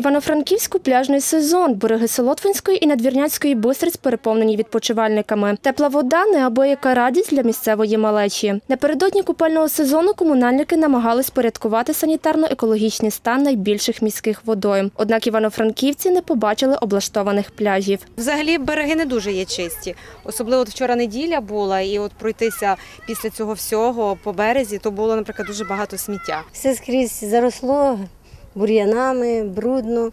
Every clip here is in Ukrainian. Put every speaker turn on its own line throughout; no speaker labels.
Івано-Франківську пляжний сезон. Береги Солотвинської і Надвірняцької бистриць переповнені відпочивальниками. Тепла вода неабияка радість для місцевої малечі. Напередодні купального сезону комунальники намагались порядкувати санітарно-екологічний стан найбільших міських водойм. Однак івано-франківці не побачили облаштованих пляжів.
Взагалі береги не дуже є чисті. Особливо от вчора неділя була, і от пройтися після цього всього по березі, то було, наприклад, дуже багато сміття.
Все скрізь заросло бур'янами, брудно.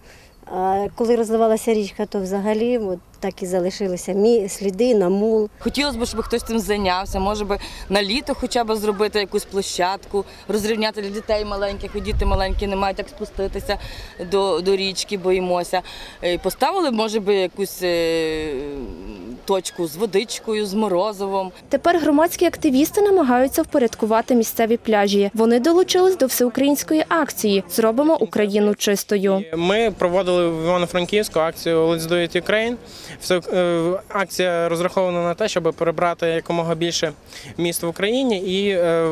А коли розливалася річка, то взагалі от так і залишилися мі- сліди на мул.
Хотілося б, щоб хтось цим зайнявся. Може би на літо хоча б зробити якусь площадку, розрівняти для дітей маленьких, і діти маленькі не мають як спуститися до, до річки, боїмося. Е, Поставили, може би, якусь точку з водичкою, з морозивом.
Тепер громадські активісти намагаються впорядкувати місцеві пляжі. Вони долучились до всеукраїнської акції Зробимо Україну чистою.
Ми проводили в Івано-Франківську акцію Let's Do It Ukraine. Все, е, акція розрахована на те, щоб перебрати якомога більше міст в Україні, і е,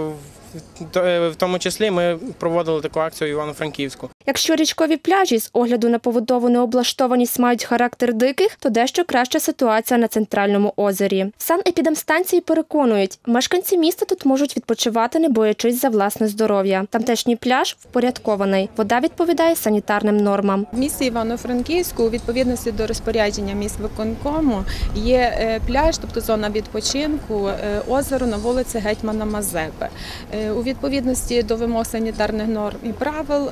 в- е, в тому числі ми проводили таку акцію в Івано-Франківську.
Якщо річкові пляжі з огляду на поводову необлаштованість мають характер диких, то дещо краща ситуація на центральному озері. Санепідемстанції переконують, мешканці міста тут можуть відпочивати, не боячись за власне здоров'я. Тамтешній пляж впорядкований. Вода відповідає санітарним нормам.
В місті Івано-Франківську у відповідності до розпорядження міськвиконкому є е, пляж, тобто зона відпочинку, е, озеро на вулиці Гетьмана Мазепи. Е, У відповідності до вимог санітарних норм і правил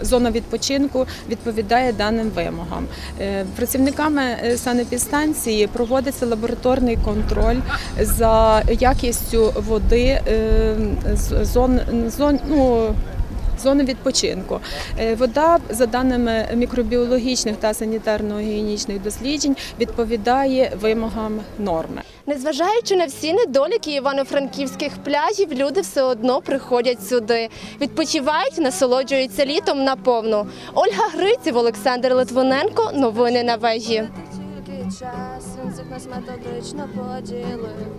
зона відпочинку відповідає даним вимогам. Е, Працівниками е, санепідстанції проводиться лабораторний контроль за якістю води е, зон, зон, ну, Зони відпочинку. Е, Вода, за даними мікробіологічних та санітарно-гігієнічних досліджень, відповідає вимогам норми.
Незважаючи на всі недоліки івано-франківських пляжів, люди все одно приходять сюди, відпочивають, насолоджуються літом наповну. Ольга Гриців, Олександр Литвиненко. Новини на вежі.
Тільки час він всіх нас методично поділив.